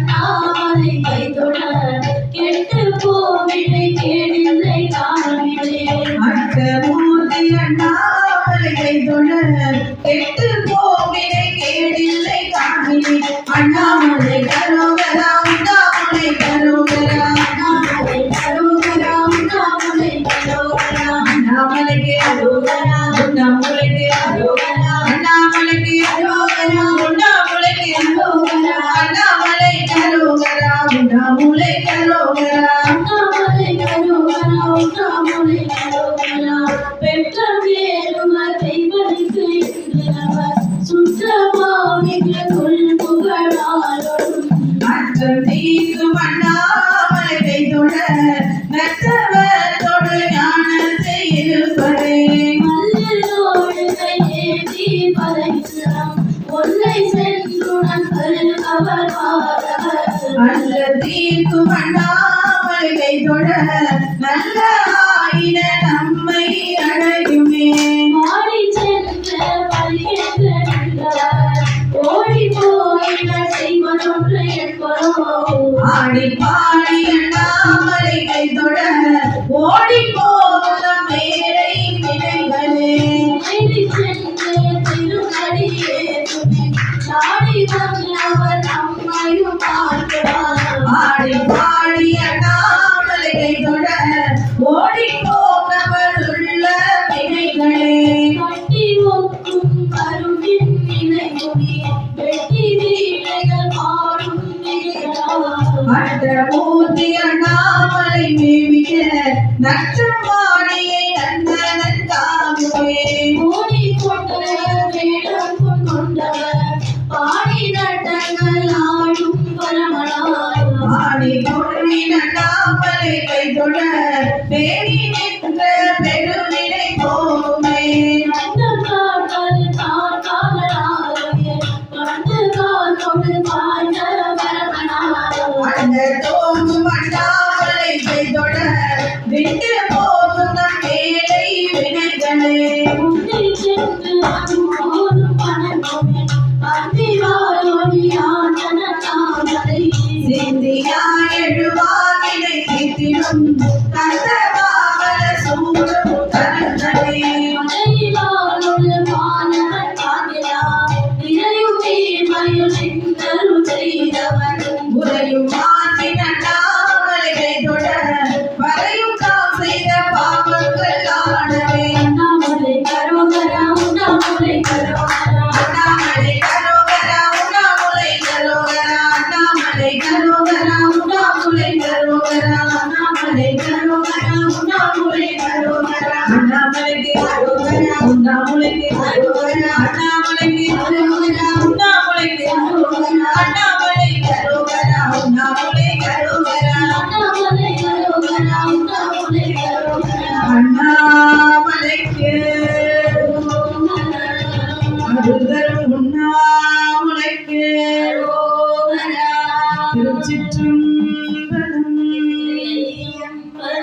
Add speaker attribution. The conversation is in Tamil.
Speaker 1: நாளை கைதொட கெட்டு போவிடை கேடில்லை காணவிலே
Speaker 2: அட்ட மூர்த்தி அண்ணாமலை கைதொட கெட்டு போவிடை கேடில்லை காணவிலே அண்ணாமலை கரோகரா உண்டாமலை கரோகரா.
Speaker 1: அண்ணாமலை கரோகரா உண்டாமலை கரோகரா.
Speaker 2: அண்ணாமலைக்கு அரோகரா உண்டாமலைக்கு அரோ
Speaker 1: கரோகரா பெற்ற வேறும தெய்வனுக்கு இன்றவர் சுற்றமாவிக்கு கொள்
Speaker 2: அச்சம் தீர்க்கும் அண்ணாமலை கைதொட நற்றவர் தொடு ஞானத்தை இருப்பதே
Speaker 1: மல்லோடு கையேந்தி பறைசிரம் ஒன்றை சென்றுடன் அவர் அல்ல
Speaker 2: தீர்க்கும் அண்ணாமலை கைதொட ஆடி பாடி அண்ணாமலை கைதொட ஓடி போ அட்டமூர்த்தி அண்ணாமலை மேவிய நற்றமாடியை அண்ணன் தாங்குவே
Speaker 1: ஓடிக்கொண்ட வேடம் கொண்டவர் பாடி நட்டங்கள் ஆடும் பரமனார்
Speaker 2: பாடி பொருளின் அண்ணாமலை கைதொட பேணி நின்ற பெருவினை போமே
Speaker 1: பரமனார்
Speaker 2: அந்த தோங்கும் அண்ணாமலை கைதொட விட்டு போகும் நம் மேலை வினைகளே.
Speaker 1: செய்தவர்
Speaker 2: உரையும் மாற்றின் அண்ணாமலை கைதொட வரையும் தாம் செய்த பாவங்கள் காணவே
Speaker 1: அண்ணாமலை கரோகரா உண்ணாமலை கரோகரா.
Speaker 2: அண்ணாமலை கரோகரா உண்ணாமுலை கரோகரா அண்ணாமலை கரோகரா உண்ணாமுலை கரோகரா.
Speaker 1: அண்ணாமலை கரோகரா உண்ணாமுலை கரோகரா.
Speaker 2: அண்ணாமலைக்கு
Speaker 1: tum
Speaker 2: do.